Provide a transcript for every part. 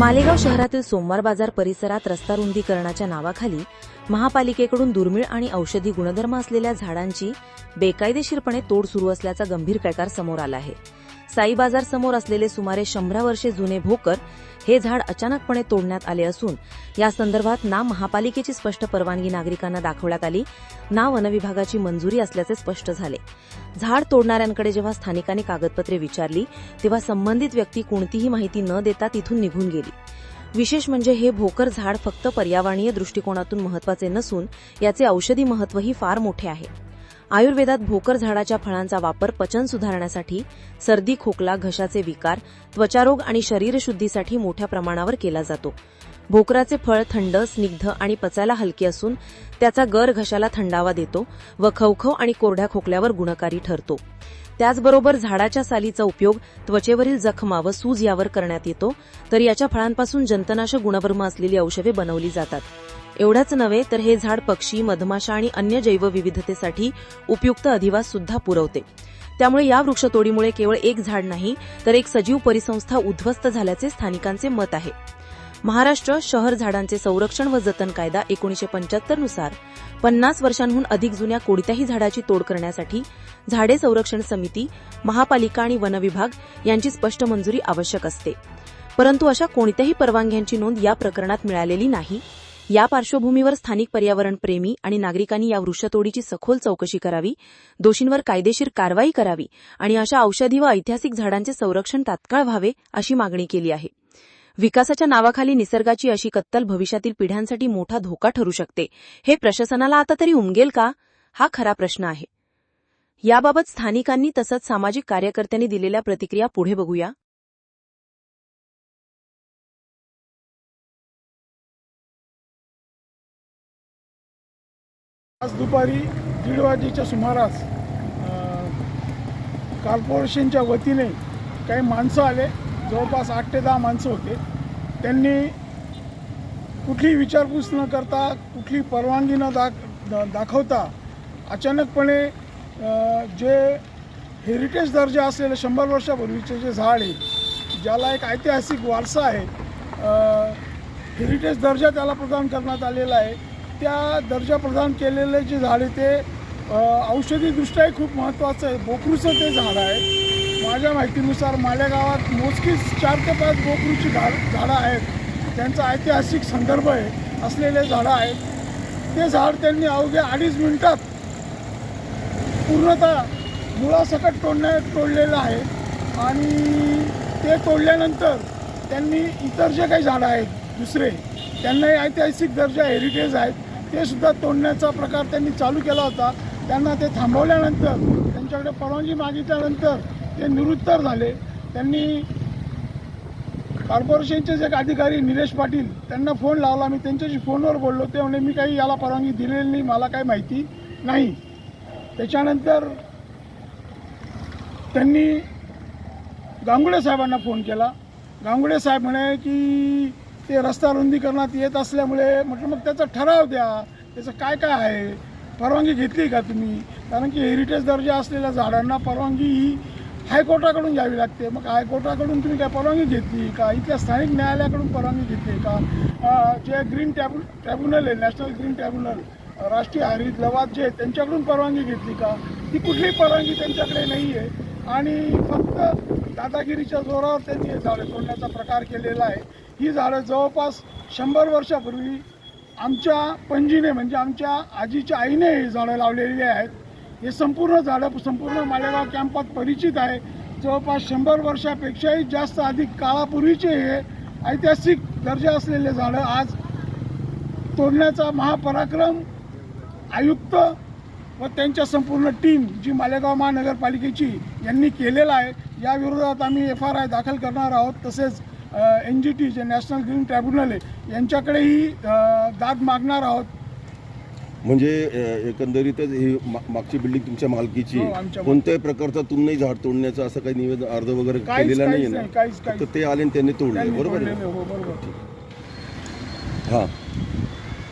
मालेगाव शहरातील सोमवार बाजार परिसरात रस्ता रुंदीकरणाच्या नावाखाली महापालिकेकडून दुर्मिळ आणि औषधी गुणधर्म असलेल्या झाडांची बेकायदेशीरपणे तोड सुरू असल्याचा गंभीर प्रकार समोर आला आहे. साई बाजार समोर असलेले सुमारे शंभरा वर्षे जुने भोकर हे झाड अचानकपणे तोडण्यात आले असून या संदर्भात ना महापालिकेची स्पष्ट परवानगी नागरिकांना दाखवण्यात आली ना वनविभागाची मंजुरी असल्याचे स्पष्ट झाले. झाड तोडणाऱ्यांकडे जेव्हा स्थानिकांनी कागदपत्रे विचारली तेव्हा संबंधित व्यक्ती कोणतीही माहिती न देता तिथून निघून गेली. विशेष म्हणजे हे भोकर झाड फक्त पर्यावरणीय दृष्टिकोनातून महत्त्वाचे नसून याचे औषधी महत्वही फार मोठे आहे. आयुर्वेदात भोकर झाडाच्या फळांचा वापर पचन सुधारण्यासाठी सर्दी खोकला घशाचे विकार त्वचारोग आणि शरीरशुद्धीसाठी मोठ्या प्रमाणावर केला जातो. भोकराचे फळ थंड स्निग्ध आणि पचायला हलके असून त्याचा गर घशाला थंडावा देतो व खवखव आणि कोरड्या खोकल्यावर गुणकारी ठरतो. त्याचबरोबर झाडाच्या सालीचा उपयोग त्वचेवरील जखमा व सूज यावर करण्यात येतो तर याच्या फळांपासून जंतनाशक गुणवर्म असलेली औषधे बनवली जातात. एवढंच नव्हे तर हे झाड पक्षी मधमाशा आणि अन्य जैवविविधतेसाठी उपयुक्त अधिवास सुद्धा पुरवते. त्यामुळे या वृक्षतोडीमुळे केवळ एक झाड नाही तर एक सजीव परिसंस्था उद्ध्वस्त झाल्याचे स्थानिकांचे मत आहे. महाराष्ट्र शहर झाडांचे संरक्षण व जतन कायदा एकोणीशे पंच्याहत्तरनुसार पन्नास वर्षांहून अधिक जुन्या कोणत्याही झाडाची तोड करण्यासाठी झाडे संरक्षण समिती महापालिका आणि वनविभाग यांची स्पष्ट मंजुरी आवश्यक असते. परंतु अशा कोणत्याही परवानग्यांची नोंद या प्रकरणात मिळालेली नाही. या पार्श्वभूमीवर स्थानिक पर्यावरण प्रेमी आणि नागरिकांनी या वृक्षतोडीची सखोल चौकशी करावी दोषींवर कायदेशीर कारवाई करावी आणि अशा औषधी व ऐतिहासिक झाडांचे संरक्षण तात्काळ व्हावे अशी मागणी केली आहे. विकासाच्या नावाखाली निसर्गाची अशी कत्तल भविष्यातील पिढ्यांसाठी मोठा धोका ठरू शकते. हे प्रशासनाला आता तरी उमगेल का? हा खरा प्रश्न आहे. याबाबत स्थानिकांनी तसंच सामाजिक कार्यकर्त्यांनी दिलेल्या प्रतिक्रिया पुढे बघूया. आज दुपारी दीड वाजेच्या सुमारास कॉर्पोरेशनच्या वतीने काही माणसं आले. जवळपास आठ ते दहा माणसं होते. त्यांनी कुठली विचारपूस न करता कुठली परवानगी न दाख दा- दाखवता अचानकपणे जे हेरिटेज दर्जा असलेलं शंभर वर्षापूर्वीचे जे झाड आहे ज्याला एक ऐतिहासिक वारसा आहे हेरिटेज दर्जा त्याला प्रदान करण्यात आलेला आहे. त्या दर्जा प्रदान केलेले जे झाड आहे ते औषधीदृष्ट्याही खूप महत्त्वाचं आहे. बोकरूचं ते झाड आहे. माझ्या माहितीनुसार माझ्या गावात मोजकीच चार ते पाच बोकरूची झाड झाडं आहेत. त्यांचा ऐतिहासिक संदर्भ आहे. असलेले झाडं आहेत. ते झाड त्यांनी अवघ्या अडीच मिनिटात पूर्णतः मुळासकट तोडण्या तोडलेलं आहे. आणि ते तोडल्यानंतर त्यांनी इतर जे काही झाडं आहेत दुसरे त्यांनाही ऐतिहासिक दर्जा हेरिटेज आहेत. ते सुद्धा तोडण्याचा प्रकार त्यांनी चालू केला होता. त्यांना ते थांबवल्यानंतर त्यांच्याकडे परवानगी मागितल्यानंतर ते निरुत्तर झाले. त्यांनी कॉर्पोरेशनचे जे अधिकारी निलेश पाटील त्यांना फोन लावला. मी त्यांच्याशी फोनवर बोललो. ते म्हणे मी काही याला परवानगी दिलेली नाही. मला काही माहिती नाही. त्याच्यानंतर त्यांनी गांगुळे साहेबांना फोन केला. गांगुळे साहेब म्हणे की ते रस्ता रुंदीकरणात येत असल्यामुळे म्हटलं मग त्याचा ठराव द्या. त्याचं काय काय आहे? परवानगी घेतली का तुम्ही? कारण की हेरिटेज दर्जा असलेल्या झाडांना परवानगी ही हायकोर्टाकडून घ्यावी लागते. मग हायकोर्टाकडून तुम्ही काय परवानगी घेतली का? इथल्या स्थानिक न्यायालयाकडून परवानगी घेतली का? जे ग्रीन टॅब्यु ट्रॅब्युनल आहे नॅशनल ग्रीन ट्रॅब्युनल राष्ट्रीय हरित लवाद जे त्यांच्याकडून परवानगी घेतली का? ती कुठलीही परवानगी त्यांच्याकडे नाही आहे आणि फक्त दादागिरीच्या जोरावर त्यांनी हे झाडं तोडण्याचा प्रकार केलेला आहे. ही झाडं जवळपास शंभर वर्षापूर्वी आमच्या पणजीने म्हणजे आमच्या आजीच्या आईने ही झाडं लावलेली आहेत. हे संपूर्ण झाडं संपूर्ण मालेगाव कॅम्पात परिचित आहे. जवळपास शंभर वर्षापेक्षाही जास्त अधिक काळापूर्वीचे हे ऐतिहासिक दर्जा असलेले झाडं आज तोडण्याचा महापराक्रम आयुक्त व त्यांच्या संपूर्ण टीम जी मालेगाव महानगरपालिकेची यांनी केलेला आहे याविरोधात आम्ही एफ आर आय दाखल करणार आहोत. तसेच एन जी टी जे नॅशनल ग्रीन ट्रायब्युनल आहे. यांच्याकडेही दाद मागणार आहोत. म्हणजे एकंदरीतच ही मागची बिल्डिंग तुमच्या मालकीची हो, कोणत्याही प्रकारचा तुम्ही झाड तोडण्याचं असं काही निवेदन अर्ज वगैरे केलेला नाही ना? तर ते आले आणि त्यांनी तोडले बरोबर हो बरोबर. हा.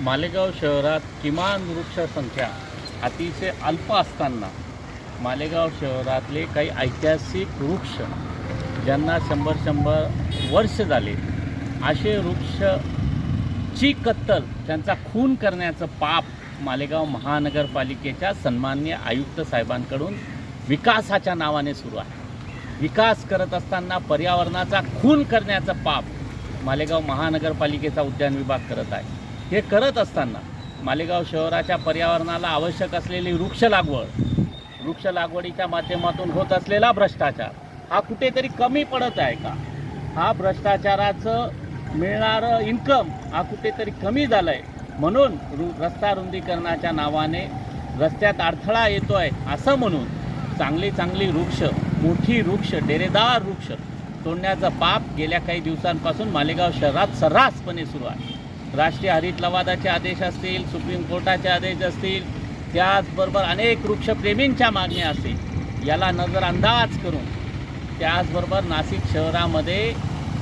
मालेगाव शहरात किमान वृक्षसंख्या अतिशय अल्प असताना मालेगाव शहरातले काही ऐतिहासिक वृक्ष ज्यांना शंभर शंभर वर्ष झाले असे वृक्षची कत्तल त्यांचा खून करण्याचं पाप मालेगाव महानगरपालिकेच्या सन्मान्य आयुक्त साहेबांकडून विकासाच्या नावाने सुरू आहे. विकास करत असताना पर्यावरणाचा खून करण्याचं पाप मालेगाव महानगरपालिकेचा उद्यान विभाग करत आहे. हे करत असताना मालेगाव शहराच्या पर्यावरणाला आवश्यक असलेली वृक्ष लागवड वृक्ष लागवडीच्या माध्यमातून होत असलेला भ्रष्टाचार हा कुठेतरी कमी पडत आहे का? हा भ्रष्टाचाराचं मिळणारं इन्कम हा कुठेतरी कमी झालं आहे म्हणून रु रस्ता रुंदीकरणाच्या नावाने रस्त्यात अडथळा येतो आहे असं म्हणून चांगली चांगली वृक्ष मोठी वृक्ष डेरेदार वृक्ष तोडण्याचं पाप गेल्या काही दिवसांपासून मालेगाव शहरात सर्रासपणे सुरू आहे. राष्ट्रीय हरित लवादाचे आदेश असतील सुप्रीम कोर्टाचे आदेश असतील त्याचबरोबर अनेक वृक्षप्रेमींच्या मागण्या असतील. याला नजरअंदाज करून त्याचबरोबर नाशिक शहरामध्ये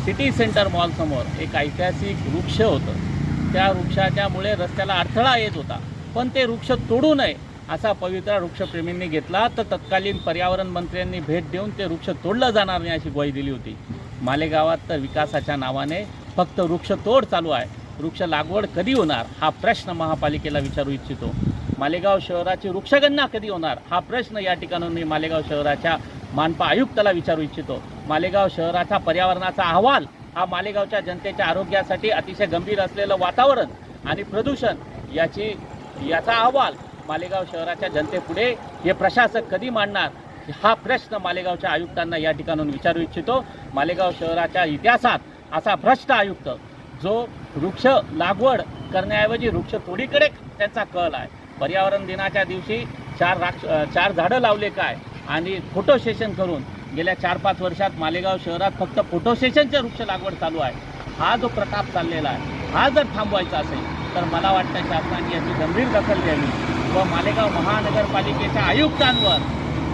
सिटी सेंटर मॉलसमोर एक ऐतिहासिक वृक्ष होतं. त्या वृक्षाच्यामुळे रस्त्याला अडथळा येत होता. पण ते वृक्ष तोडू नये असा पवित्रा वृक्षप्रेमींनी घेतला. तर तत्कालीन पर्यावरण मंत्र्यांनी भेट देऊन ते वृक्ष तोडलं जाणार नाही अशी ग्वाही दिली होती. मालेगावात तर विकासाच्या नावाने फक्त वृक्षतोड चालू आहे. वृक्ष लागवड कधी होणार? हा प्रश्न महापालिकेला विचारू इच्छितो. मालेगाव शहराची वृक्षगणना कधी होणार? हा प्रश्न या ठिकाणून मी मालेगाव शहराच्या मानपा आयुक्ताला विचारू इच्छितो. मालेगाव शहराचा पर्यावरणाचा अहवाल हा मालेगावच्या जनतेच्या आरोग्यासाठी अतिशय गंभीर असलेलं वातावरण आणि प्रदूषण याची याचा अहवाल मालेगाव शहराच्या जनतेपुढे हे प्रशासक कधी मांडणार हा प्रश्न मालेगावच्या आयुक्तांना या ठिकाणून विचारू इच्छितो. मालेगाव शहराच्या इतिहासात असा भ्रष्ट आयुक्त जो वृक्ष लागवड करण्याऐवजी वृक्ष तोडीकडे त्यांचा कल आहे. पर्यावरण दिनाच्या दिवशी चार राक्ष चार झाडं लावले काय? आणि फोटो सेशन करून गेल्या चार पाच वर्षात मालेगाव शहरात फक्त फोटो सेशनच्या वृक्ष लागवड चालू आहे. हा जो प्रताप चाललेला आहे हा जर थांबवायचा असेल तर मला वाटतं शासनाने याची गंभीर दखल घ्यावी व मालेगाव महानगरपालिकेच्या आयुक्तांवर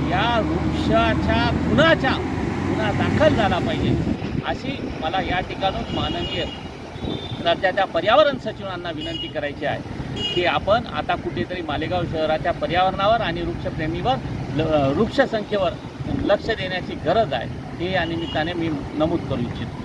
या वृक्षाच्या गुन्हाच्या गुन्हा दाखल झाला पाहिजे. अशी मला या ठिकाणून माननीय राज्याच्या पर्यावरण सचिवांना विनंती करायची आहे की आपण आता कुठेतरी मालेगाव शहराच्या पर्यावरणावर आणि वृक्षप्रेमीवर ल- वृक्षसंख्येवर लक्ष देण्याची गरज आहे. हे या निमित्ताने मी नमूद करू इच्छितो.